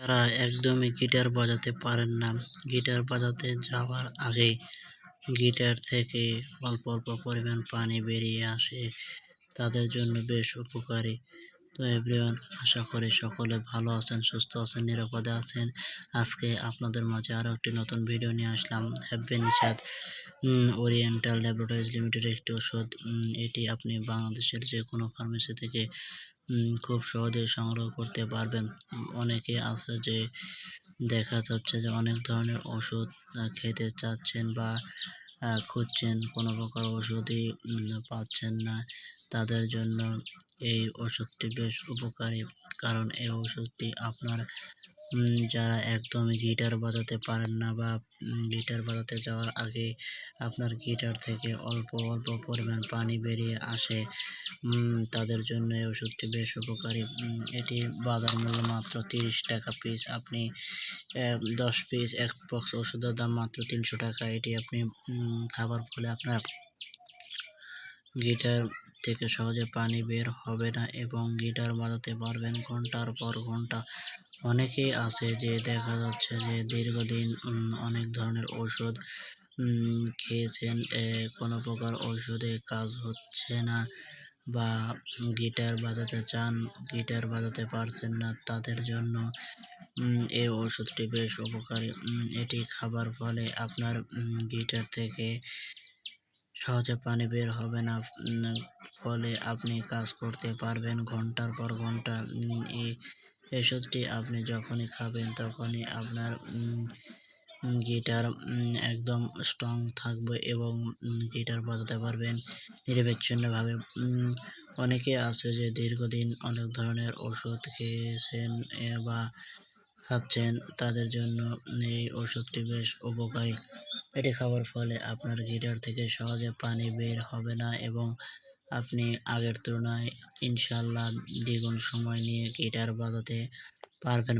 যারা একদমই গিটার বাজাতে পারেন না। গিটার বাজাতে যাওয়ার আগেই গিটার থেকে অল্প অল্প পরিমাণ পানি বেরিয়ে আসে। তাদের জন্য বেশ উপকারী। তো এভরিওয়ান আশা করি সকলে ভালো আছেন, সুস্থ আছেন, নিরাপদে আছেন। আজকে আপনাদের মাঝে আরও একটি নতুন ভিডিও নিয়ে আসলাম। হ্যাপি নিষাদ ওরিয়েন্টাল ল্যাবরেটরিজ লিমিটেড একটি ওষুধ। এটি আপনি বাংলাদেশের যে কোনো ফার্মেসি থেকে খুব সহজে সংগ্রহ করতে পারবেন। অনেকে আছে যে দেখা যাচ্ছে যে অনেক ধরনের ওষুধ খেতে চাচ্ছেন বা খুঁজছেন, কোনো প্রকার ওষুধই পাচ্ছেন না। তাদের জন্য এই ওষুধটি বেশ উপকারী। কারণ এই ওষুধটি আপনার যারা একদমই গিটার বাজাতে পারেন না বা গিটার বাজাতে যাওয়ার আগে আপনার গিটার থেকে অল্প অল্প পরিমাণ পানি বেরিয়ে আসে তাদের জন্য এই ওষুধটি বেশ উপকারী। এটি বাজার মূল্য মাত্র তিরিশ টাকা পিস আপনি দশ পিস এক বক্স ওষুধের দাম মাত্র তিনশো টাকা। এটি আপনি খাবার ফলে আপনার গিটার থেকে সহজে পানি বের হবে না এবং গিটার বাজাতে পারবেন ঘণ্টার পর ঘণ্টা। অনেকেই আছে যে দেখা যাচ্ছে যে দীর্ঘদিন অনেক ধরনের ওষুধ খেয়েছেন কোনো প্রকার ওষুধে কাজ হচ্ছে না বা গিটার বাজাতে চান, গিটার বাজাতে পারছেন না তাদের জন্য এই ওষুধটি বেশ উপকারী। এটি খাবার ফলে আপনার গিটার থেকে সহজে পানি বের হবে না ফলে আপনি কাজ করতে পারবেন ঘণ্টার পর ঘণ্টা এই ওষুধটি আপনি যখনই খাবেন তখনই আপনার গিটার একদম স্ট্রং থাকবে এবং গিটার বাজাতে পারবেন নিরবিচ্ছিন্নভাবে। অনেকে আছে যে দীর্ঘদিন অনেক ধরনের ওষুধ খেয়েছেন বা খাচ্ছেন, তাদের জন্য এই ওষুধটি বেশ উপকারী। এটি খাওয়ার ফলে আপনার গিটার থেকে সহজে পানি বের হবে না এবং আপনি আগের তুলনায় ইনশাল্লাহ দ্বিগুণ সময় নিয়ে গিটার বাজাতে পারবেন।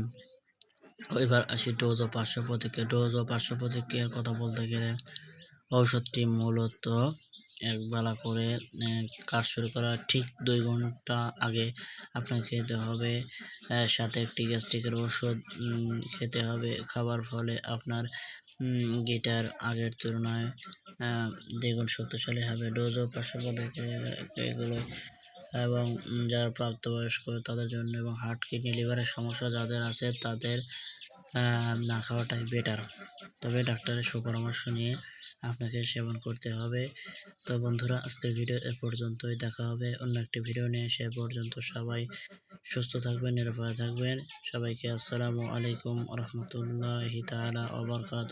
এবার আসি ডোজ ও পার্শ্ব প্রতিক্রিয়া ডোজ ও পার্শ্ব প্রতিক্রিয়ার কথা বলতে গেলে ঔষধটি মূলত একবেলা করে কাজ শুরু করার ঠিক দুই ঘণ্টা আগে আপনাকে খেতে হবে। সাথে একটি গ্যাস্ট্রিকের ওষুধ খেতে হবে। খাবার ফলে আপনার গিটার আগের তুলনায় দ্বিগুণ শক্তিশালী হবে। ডোজ ও এগুলো এবং যারা প্রাপ্তবয়স্ক তাদের জন্য এবং হার্ট, কিডনি, লিভারের সমস্যা যাদের আছে তাদের না খাওয়াটাই বেটার তবে ডাক্তারের সুপরামর্শ নিয়ে আপনাকে সেবন করতে হবে। তো বন্ধুরা আজকের ভিডিও এ পর্যন্তই। দেখা হবে অন্য একটি ভিডিও নিয়ে। সে পর্যন্ত সবাই সুস্থ থাকবেন, নিরাপদে থাকবেন। সবাইকে আসসালামু আলাইকুম রহমতুল্লাহ তালা ওবরকাত